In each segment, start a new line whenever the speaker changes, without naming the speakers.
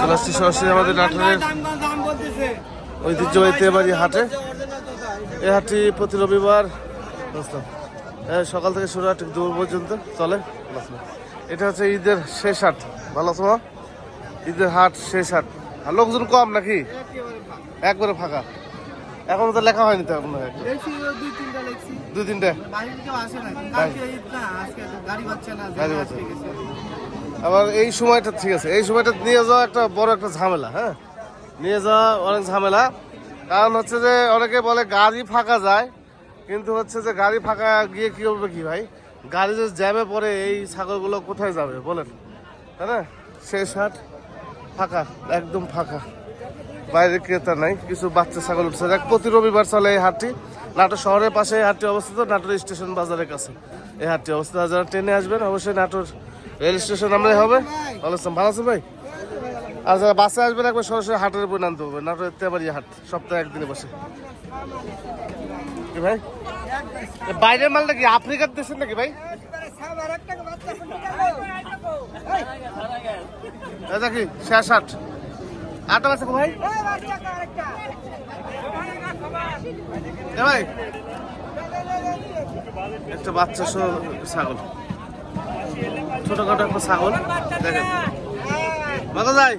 চলে আসছি সরাসরি আমাদের নাটোরের ঐতিহ্যবাহী তেবাড়ি হাটে। এই হাটটি প্রতি রবিবার সকাল থেকে শুরু হয় ঠিক দুপুর পর্যন্ত চলে। এটা হচ্ছে ঈদের শেষ হাট। ভালো আছো ঈদের হাট শেষ হাট। আর লোকজন কম নাকি? একবারে ফাঁকা। এখনও তো লেখা হয়নি তো হয়
দুই তিনটা গাড়ি পাচ্ছে
আবার এই সময়টা ঠিক আছে। এই সময়টা নিয়ে যাওয়া একটা বড় একটা ঝামেলা হ্যাঁ? নিয়ে যাওয়া অনেক ঝামেলা। কারণ হচ্ছে যে অনেকে বলে গাড়ি ফাঁকা যায়, কিন্তু হচ্ছে যে গাড়ি ফাঁকা গিয়ে কি করবে কি ভাই? গাড়ি যদি জ্যামে পড়ে এই ছাগলগুলো কোথায় যাবে, বলেন? তাই না? শেষ হাট ফাঁকা, একদম ফাঁকা। বাইরে ক্রেতা নাই, কিছু বাচ্চা ছাগল উঠছে। দেখ, প্রতি রবিবার চলে এই হাটটি। নাটোর শহরের পাশে এই হাটটি অবস্থিত, নাটোর স্টেশন বাজারের কাছে। এই হাটটি অবস্থিত। যারা ট্রেনে আসবেন, অবশ্যই নাটোর রেল স্টেশন আমরাই হবে? ভালো আছেন ভালো আছেন ভাই? যারা বাসে আসবেন একবার সরাসরি হাটের উপর নামতে হবে নাটোর তেবাড়ি হাট, সপ্তাহে একদিনে বসে। কি ভাই? বাইরের মালটা কি আফ্রিকার দেশের নাকি ভাই? এটা কি শেষ হাট? আটটা আছে ভাই? ভাই, একটা বাচ্চা সহ ছাগল। ছোটখাটো একটা ছাগল। দেখেন। ভালো যায়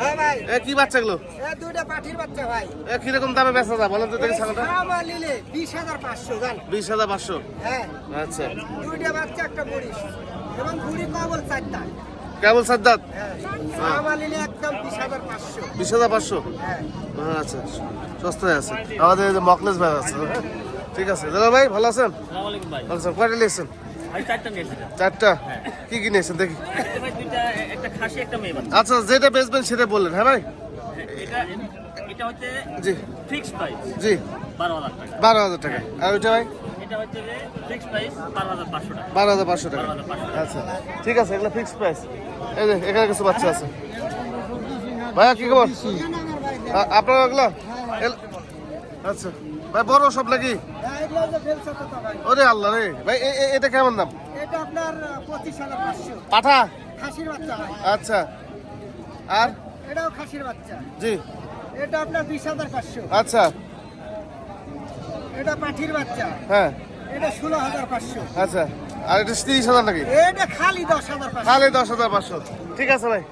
হ্যাঁ
এ কি বাচ্চাগুলো?
এ দুইটা পাঠির বাচ্চা ভাই
এ দামে বেচা যায়? বলেন তো দেখি ছাগলটা।
আমার নিলে বিশ হাজার পাঁচশো। জান
বিশ হাজার পাঁচশো
হ্যাঁ
আচ্ছা।
দুইটা বাচ্চা একটা বুড়ি এবং বুড়ি কবল চারটা
কেবল সাদ্দাত?
আমার নিলে একদম বিশ হাজার পাঁচশো।
আচ্ছা। সস্তায় আছে। আমাদের যে ভাই আছে? ঠিক আছে। দাদা ভাই ভালো আছেন? ভালো আছেন? কয়টা
ভাই চারটা
চারটা? কি কি নিয়েছেন দেখি।
ভাই দুইটা একটা খাসি একটা মেয়ে বাচ্চা
আচ্ছা যেটা বেচবেন সেটা বললেন হ্যাঁ ভাই?
এটা এটা হচ্ছে
জি। জি।
বারো হাজার টাকা।
টাকা। আর ওইটা ভাই?
এটা হচ্ছে যে ফিক্সড প্রাইস বারো হাজার পাঁচশো টাকা।
আচ্ছা। ঠিক আছে এগুলো ফিক্সড প্রাইস এই যে এখানে কিছু বাচ্চা আছে। ভাইয়া কি খবর? আপনার এগুলো আচ্ছা। ভাই বড় সব নাকি?
হ্যাঁ
ওরে আল্লাহ রে। ভাই এটা কেমন দাম? পাঠা? আচ্ছা। আর?
এটাও খাসির বাচ্চা।
জি।
এটা আপনার বিশ হাজার পাঁচশো।
আচ্ছা।
এটা পাঠির বাচ্চা।
হ্যাঁ।
এটা ষোলো হাজার পাঁচশো।
আচ্ছা। আর এটা তিরিশ হাজার নাকি?
এটা খালি দশ হাজার
খালি দশ হাজার পাঁচশো। ঠিক আছে ভাই।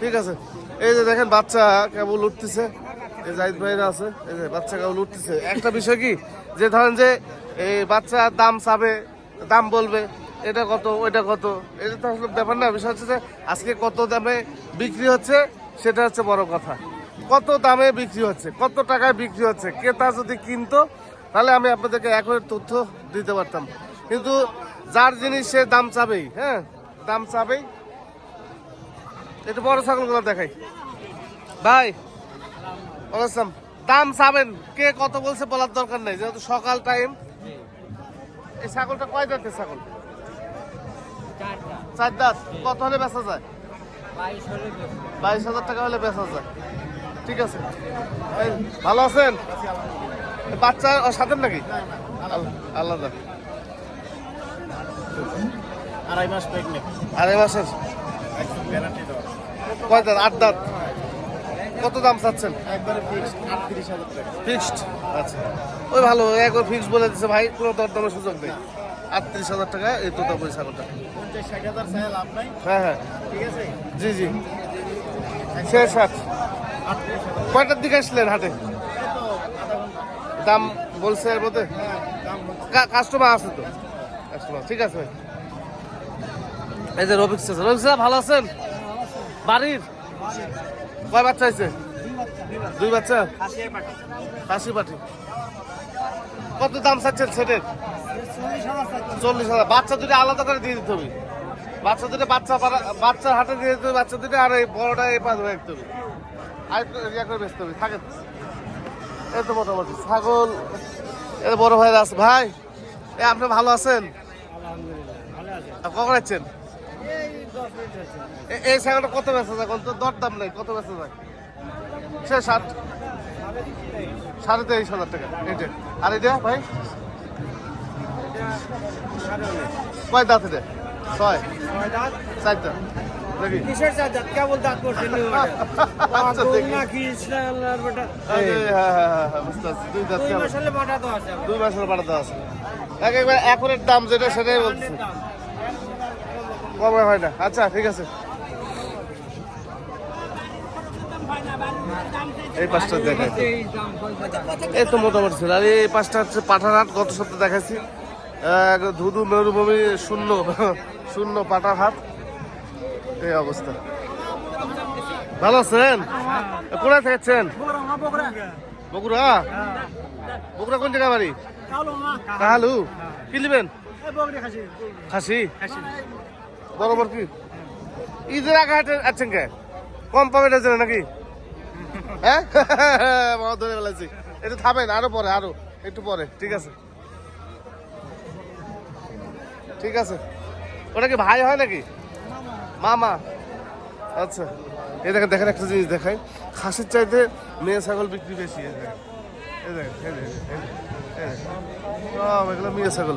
ঠিক আছে। এই যে দেখেন বাচ্চা কেবল উঠতেছে। জাহিদ ভাইরা আছে, এই যে বাচ্চা কেবল উঠতেছে। একটা বিষয় কি? যে ধরেন যে এই বাচ্চা দাম চাবে, দাম বলবে, এটা কত, ওইটা কত? এটা তো আসলে ব্যাপার না, বিষয় হচ্ছে যে আজকে কত দামে বিক্রি হচ্ছে, সেটা হচ্ছে বড় কথা। কত দামে বিক্রি হচ্ছে, কত টাকায় বিক্রি হচ্ছে, ক্রেতা যদি কিনতো, তাহলে আমি আপনাদেরকে একই তথ্য দিতে পারতাম। কিন্তু যার জিনিস সে দাম চাবেই হ্যাঁ? দাম চাবেই। একটু বড় ছাগলগুলো দেখাই। ভাই বলেছিলাম দাম চাবেন। কে কত বলছে বলার দরকার নেই যেহেতু সকাল টাইম এই ছাগলটা কয় দাঁতের ছাগল? চার দাঁত। কত হলে বেচা যায়? বাইশ হাজার টাকা হলে বেচা যায়। ঠিক আছে। ভালো আছেন? বাচ্চা সাথে নাকি? আল- আলাদা
আড়াই মাস প্রেগনেন্ট
আড়াই মাসের? কয় দাঁত? আট দাঁত? কত দাম চাচ্ছেন?
একবারে ফিক্সড আটত্রিশ হাজার টাকা।
ফিক্সড আচ্ছা। ওই ভালো একবার ফিক্সড বলে দিচ্ছে ভাই কোনো দরদামের সুযোগ নেই। আটত্রিশ হাজার টাকা এই তো তারপরে ছাগলটা
পঞ্চাশ ষাট হাজার চাই লাভ নাই।
হ্যাঁ হ্যাঁ।
ঠিক আছে?
জি জি। শেষ হাট। কয়টার দিকে আসলেন হাটে? দাম বলছে এর মধ্যে? কাস্টমার আছে তো? কাস্টমার ঠিক আছে। ভাই এই যে রবিক চাচা রবিক ভালো আছেন? বাড়ির। কয় বাচ্চা হয়েছে? দুই বাচ্চা? কাশি পাটি। কত দাম চাচ্ছেন সেটের? চল্লিশ হাজার। বাচ্চা দুটো আলাদা করে দিয়ে দিতে হবে। বাচ্চা দুটো বাচ্চা বাচ্চার হাতে দিয়ে দিতে হবে বাচ্চা দুটো আর এই বড়টা এই পাঁচ রাখতে হবে। আর ইয়া করে বেচতে হবে থাকে এই তো মোটামুটি। ছাগল এ বড় ভাই আছে। ভাই এ আপনি ভালো আছেন? কখন আছেন এই ছাগলটা কত বেচা যায় কত দর দাম নেই কত বেচা যায়? সে ষাট সাড়ে তেইশ হাজার টাকা এইটা আর এটা ভাই? কয় দাঁত এটা ছয়? চার দাঁত। দুই মাসের বাড়াতে আছে একেবারে এখনের দাম যেটা সেটাই বলছি। কমে হয় না। আচ্ছা ঠিক আছে। এই পাঁচটা দেখাই।
এই
তো মোটামুটি ছিল। আর এই পাঁচটা হচ্ছে পাঠার হাট গত সপ্তাহে দেখাচ্ছি আহ, ধুধু মরুভূমি শূন্য শূন্য পাটার এই অবস্থা। ভালো আছেন? কোথায় থাকছেন? বগুড়া? বগুড়া কোন জায়গা বাড়ি? কাহালু কি নেবেন খাসি। বরাবর কি? ঈদের আগে হাটে আছেন কে? কম পাবে না নাকি? হ্যাঁ? ধরে ফেলেছি। একটু থামেন আরও পরে আরও একটু পরে ঠিক আছে। ঠিক আছে। ওটা কি ভাই হয় নাকি? মামা। আচ্ছা। এই দেখেন দেখেন একটা জিনিস দেখাই। খাসির চাইতে মেয়ে ছাগল বিক্রি বেশি এগুলো মেয়ে ছাগল।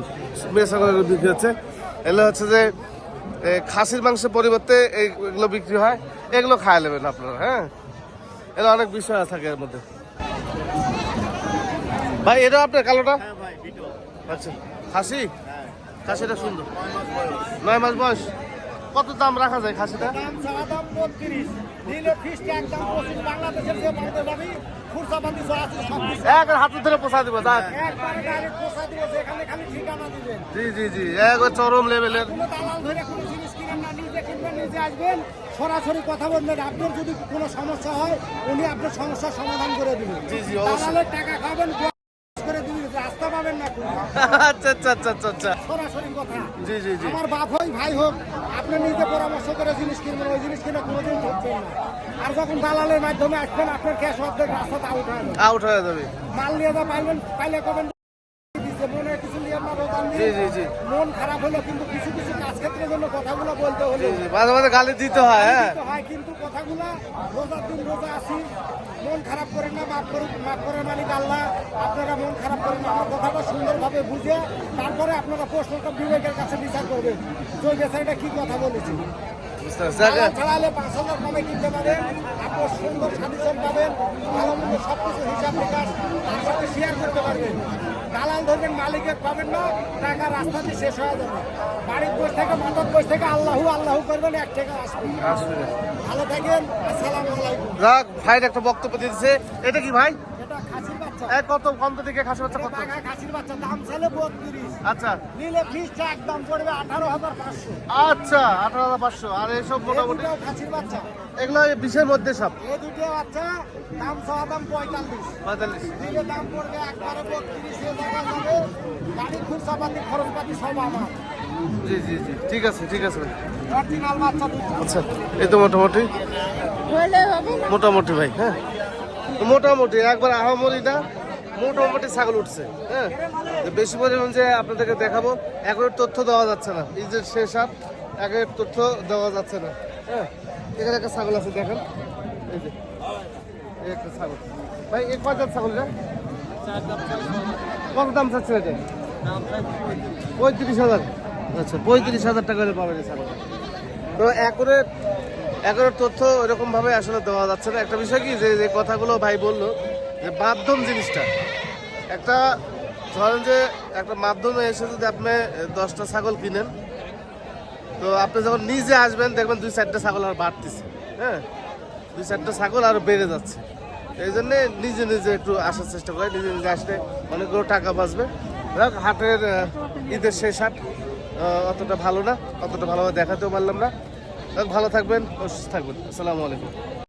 মেয়ে ছাগল বিক্রি হচ্ছে। এগুলো হচ্ছে যে খাসির মাংসের পরিবর্তে এই- এগুলো বিক্রি হয়। এগুলো খায় নেবেন আপনারা হ্যাঁ? এটা অনেক বিষয় থাকে এর মধ্যে। ভাই এটা আপনার কালোটা?
হ্যাঁ
আচ্ছা খাসি? খাসিটা সুন্দর।
নয়
নয় মাস বয়স। কত দাম রাখা যায় খাসিটা?
যে আছে সব কিছু
হাতে ধরে পোষা দিব দাগ
একবারে ডাইরেক্ট পোষা দিব যেখানে খালি ঠিকানা দিবেন।
জি জি জি একবার চরম লেভেলের
কোনো দালাল ধরে কোনো জিনিস কিনেন না নিজে কিনবেন নিজে আসবেন। সরাসরি কথা বলবেন আপনার যদি কোনো সমস্যা হয় উনি আপনার সমস্যার সমাধান করে দিবেন।
জি, জি, অবশ্যই।
টাকা খাবেন করে দিবেন রাস্তা পাবেন না কোনো।
আচ্ছা আচ্ছা আচ্ছা আচ্ছা আচ্ছা।
সরাসরি কথা।
জি জি জি।
আমার বাপ হই ভাই হোক আপনি নিজে পরামর্শ করে জিনিস কিনবেন ওই জিনিস কিনে কোনোদিন ঠকবেন না। আর যখন দালালের মাধ্যমে আসবেন আপনার ক্যাশ অর্ধেক রাস্তাতে আউট হয়ে যাবে।
আউট হয়ে যাবে।
মাল নিয়ে যা পাইবেন পাইলে কবেন? মনে কিছু নিয়ে আপনার
জি জি জি।
মন খারাপ হলো কিন্তু কিছু কিছু ক্ষেত্রের জন্য কথাগুলো বলতে হলো
মাঝে মাঝে গালি দিতে হয় হ্যাঁ।
হয় কিন্তু কথাগুলো রোজার দিন রোজা আছি মন খারাপ করেন না মাফ করুন মাফ করার মালিক আল্লাহ। আপনারা মন খারাপ করেন না আমার কথাটা সুন্দরভাবে বুঝে তারপরে আপনারা প্রশ্নটা বিবেকের কাছে বিচার করবেন। যে বেচারিটা কি কথা বলেছি? ছাড়ালে পাঁচ হাজার কমে কিনতে পারেন আপনার সুন্দর সাজেশন পাবেন ভালো মন্দ সব কিছু হিসাব নিকাশ তার সাথে শেয়ার করতে পারবেন। দালাল ধরবেন মালিকের পাবেন না টাকা রাস্তাতে শেষ হয়ে যাবে। বাড়ির বসে থেকে মাথার বসে থেকে আল্লাহু আল্লাহু করবেন এক টাকা আসবে। ভালো থাকেন আসসালামু আলাইকুম।
যাক ভাইয়ের একটা বক্তব্য দিয়েছে এটা কি ভাই?
এটা খাসির বাচ্চা।
এ, কত কম তো বাচ্চা কত?
খাসির বাচ্চা দাম চাইলে বত্রিশ।
আচ্ছা।
নিলে ফিসটা একদম পড়বে আঠারো হাজার পাঁচশো।
আচ্ছা আঠারো হাজার পাঁচশো। আর এইসব মোটামুটি
খাসির বাচ্চা।
এগুলো এই বিশের মধ্যে সব?
এই দুটো বাচ্চা দাম চাওয়া দাম পঁয়তাল্লিশ।
পঁয়তাল্লিশ।
দিলে দাম পড়বে একবারে বত্রিশে টাকা যাবে। গাড়ি খুরসাপাতি খরচপাতি সব আমার।
জি জি জি। ঠিক আছে ঠিক আছে ভাই। আচ্ছা এই তো মোটামুটি। মোটামুটি ভাই হ্যাঁ? মোটামুটি একবার আহামরি না মোটামুটি ছাগল উঠছে হ্যাঁ? তো বেশি পরিমাণ যে আপনাদেরকে দেখাবো একের তথ্য দেওয়া যাচ্ছে না। এই যে শেষ হাত একের তথ্য দেওয়া যাচ্ছে না হ্যাঁ? এখানে একটা ছাগল আছে দেখেন। এই যে এই একটা ছাগল। ভাই এই কয় দাঁত ছাগল কত দাম চাচ্ছেন এটা? পঁয়ত্রিশ হাজার। আচ্ছা পঁয়ত্রিশ হাজার টাকা হলে পাবেন এই ছাগল তো একরে একরের তথ্য এরকম ভাবে আসলে দেওয়া যাচ্ছে না। একটা বিষয় কি যে যে কথাগুলো ভাই বলল যে মাধ্যম জিনিসটা। একটা ধরেন যে একটা মাধ্যমে এসে যদি আপনি দশটা ছাগল কিনেন তো আপনি যখন নিজে আসবেন দেখবেন দুই চারটা ছাগল আর বাড়তেছে। হ্যাঁ? দুই চারটা ছাগল আরও বেড়ে যাচ্ছে। এই জন্যে নিজে নিজে একটু আসার চেষ্টা করে নিজে নিজে আসলে অনেকগুলো টাকা বাঁচবে। যাক, হাটের ঈদের শেষ হাট অতটা ভালো না অতটা ভালোভাবে দেখাতেও পারলাম না। ভালো থাকবেন অসুস্থ থাকবেন। আসসালামু আলাইকুম।